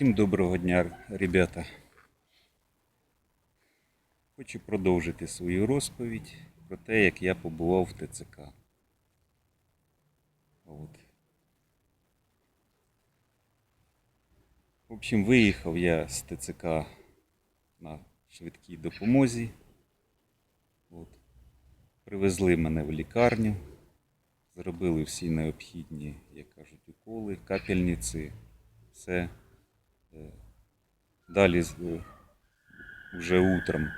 Всім доброго дня, ребята. Хочу продовжити свою розповідь про те, як я побував в ТЦК. От. В общем, виїхав я з ТЦК на швидкій допомозі. От. Привезли мене в лікарню, зробили всі необхідні, як кажуть, уколи, капельниці, все. Далі вже утром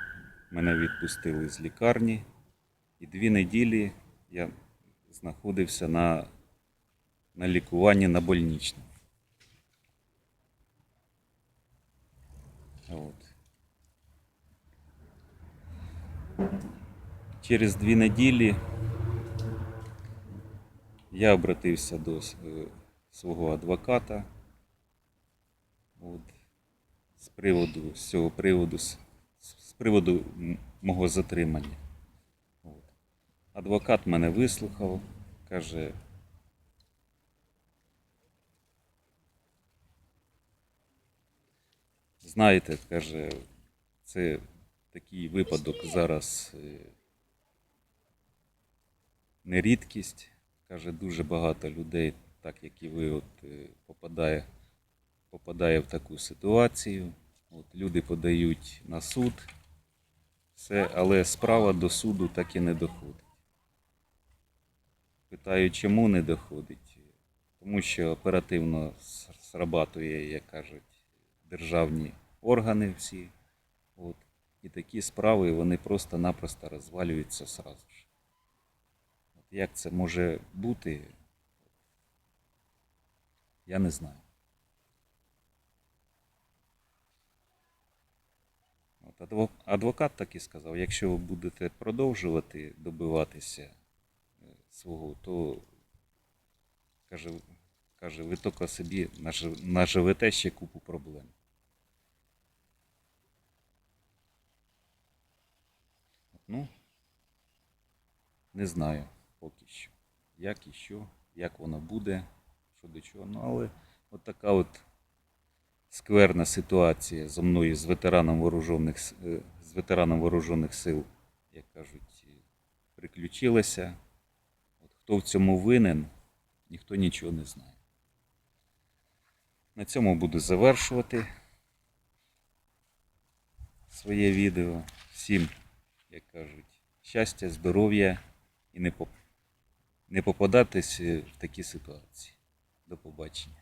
мене відпустили з лікарні, і дві неділі я знаходився на, на лікуванні на больничному. От. Через дві неділі я обратився до е, свого адвоката. От, з приводу, з цього приводу, з, приводу мого затримання. От. Адвокат мене вислухав, каже. Знаєте, каже, це такий випадок зараз е, не рідкість. Каже, дуже багато людей, так як і ви, от, е, попадає попадає в таку ситуацію. От, люди подають на суд, все, але справа до суду так і не доходить. Питаю, чому не доходить? Тому що оперативно срабатує, як кажуть, державні органи всі. От, і такі справи вони просто-напросто розвалюються сразу ж. От, як це може бути, я не знаю. От адво- адвокат так і сказав, якщо ви будете продовжувати добиватися е, свого, то каже, каже ви тільки собі наживете ще купу проблем. Ну, не знаю поки що, як і що, як воно буде, що до чого. Ну, але от така от скверна ситуація зо мною з ветераном вооружених, е, з ветераном вооружених сил, як кажуть, приключилася. От хто в цьому винен, ніхто нічого не знає. На цьому буду завершувати своє відео. Всім, як кажуть, щастя, здоров'я і не, попадатись е, в такі ситуації. До побачення.